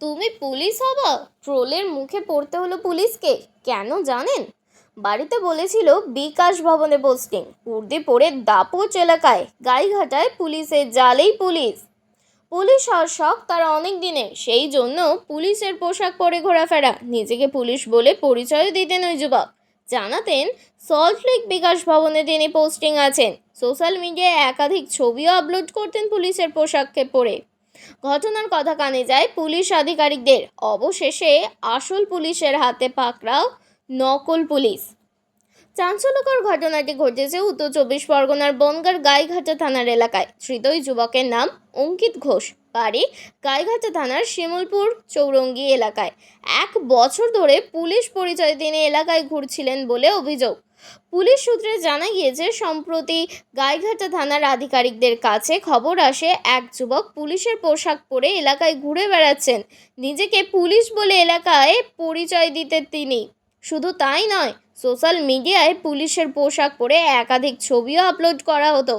তুমি পুলিশ হবা? ট্রোলের মুখে পড়তে হলো পুলিশকে, কেন জানেন? বাড়িতে বলেছিল বিকাশ ভবনে পোস্টিং উর্দি পড়ে দাপোচ এলাকায়, গাইঘাটায় পুলিশের জালেই পুলিশ। পুলিশ হওয়ার শখ তার অনেক দিনের সেই জন্য পুলিশের পোশাক পরে ঘোরাফেরা, নিজেকে পুলিশ বলে পরিচয় দিতেন ওই যুবক। জানাতেন সল্টলেক বিকাশ ভবনে তিনি পোস্টিং আছেন। সোশ্যাল মিডিয়ায় একাধিক ছবিও আপলোড করতেন পুলিশের পোশাককে পরে। ঘটনার কথা কানে যায় পুলিশ আধিকারিকদের। অবশেষে আসল পুলিশের হাতে পাকড়াও নকল পুলিশ। চাঞ্চল্যকর ঘটনাটি ঘটেছে উত্তর চব্বিশ পরগনার বনগার গাইঘাটা থানার এলাকায়। ধৃত যুবকের নাম অঙ্কিত ঘোষ। বাড়ি গাইঘাটা থানার শিমুলপুর চৌরঙ্গি এলাকায়। এক বছর ধরে পুলিশ পরিচয় তিনি এলাকায় ঘুরছিলেন বলে অভিযোগ। পুলিশ সূত্রে জানা গিয়েছে, সম্প্রতি গাইঘাটা থানার আধিকারিকদের কাছে খবর আসে, এক যুবক পুলিশের পোশাক পরে এলাকায় ঘুরে বেড়াচ্ছেন। নিজেকে পুলিশ বলে এলাকায় পরিচয় দিতে তিনি। শুধু তাই নয়, সোশ্যাল মিডিয়ায় পুলিশের পোশাক পরে একাধিক ছবিও আপলোড করা হতো।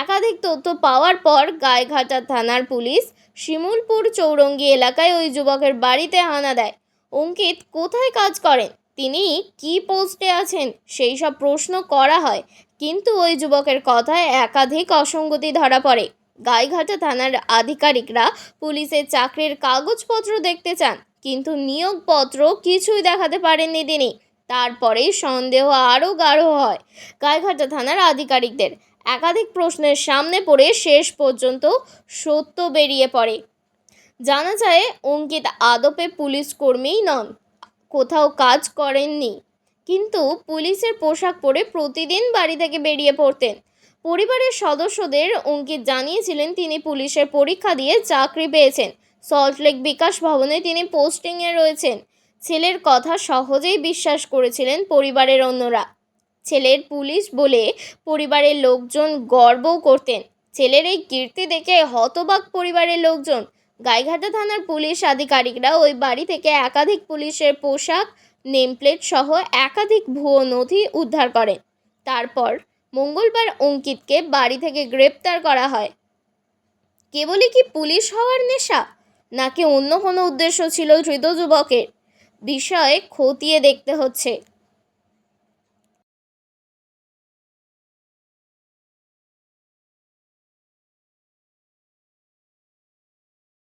একাধিক তথ্য পাওয়ার পর গায়েঘাটা থানার পুলিশ শিমুলপুর চৌরঙ্গি এলাকায় ওই যুবকের বাড়িতে হানা দেয়। অঙ্কিত, কোথায় কাজ করেন? তিনি কি পোস্টে আছেন? সেই সব প্রশ্ন করা হয়। কিন্তু ওই যুবকের কথায় একাধিক অসঙ্গতি ধরা পড়ে। গাইঘাটা থানার আধিকারিকরা পুলিশের চাকরির কাগজপত্র দেখতে চান, কিন্তু নিয়োগপত্র কিছুই দেখাতে পারেননি তিনি। তারপরেই সন্দেহ আরও গাঢ় হয় গাইঘাটা থানার আধিকারিকদের। একাধিক প্রশ্নের সামনে পড়ে শেষ পর্যন্ত সত্য বেরিয়ে পড়ে। জানা যায়, অঙ্কিত আদপে পুলিশ কর্মীই নন। কোথাও কাজ করেননি। কিন্তু পুলিশের পোশাক পরে প্রতিদিন বাড়ি থেকে বেরিয়ে পড়তেন। পরিবারের সদস্যদের অঙ্কিত জানিয়েছিলেন তিনি পুলিশের পরীক্ষা দিয়ে চাকরি পেয়েছেন। সল্টলেক বিকাশ ভবনে তিনি পোস্টিংয়ে রয়েছেন। ছেলের কথা সহজেই বিশ্বাস করেছিলেন পরিবারের অন্যরা। ছেলের পুলিশ বলে পরিবারের লোকজন গর্বও করতেন। ছেলের এই কীর্তি দেখে হতবাক পরিবারের লোকজন। গাইঘাটা থানার পুলিশ আধিকারিকরা ওই বাড়ি থেকে একাধিক পুলিশের পোশাক, নেমপ্লেট সহ একাধিক ভুয়ো নথি উদ্ধার করেন। তারপর মঙ্গলবার অঙ্কিতকে বাড়ি থেকে গ্রেপ্তার করা হয়। কেবলই কি পুলিশ হওয়ার নেশা, নাকি অন্য কোনো উদ্দেশ্য ছিল ধৃত যুবকের? বিষয়ে খতিয়ে দেখতে হচ্ছে।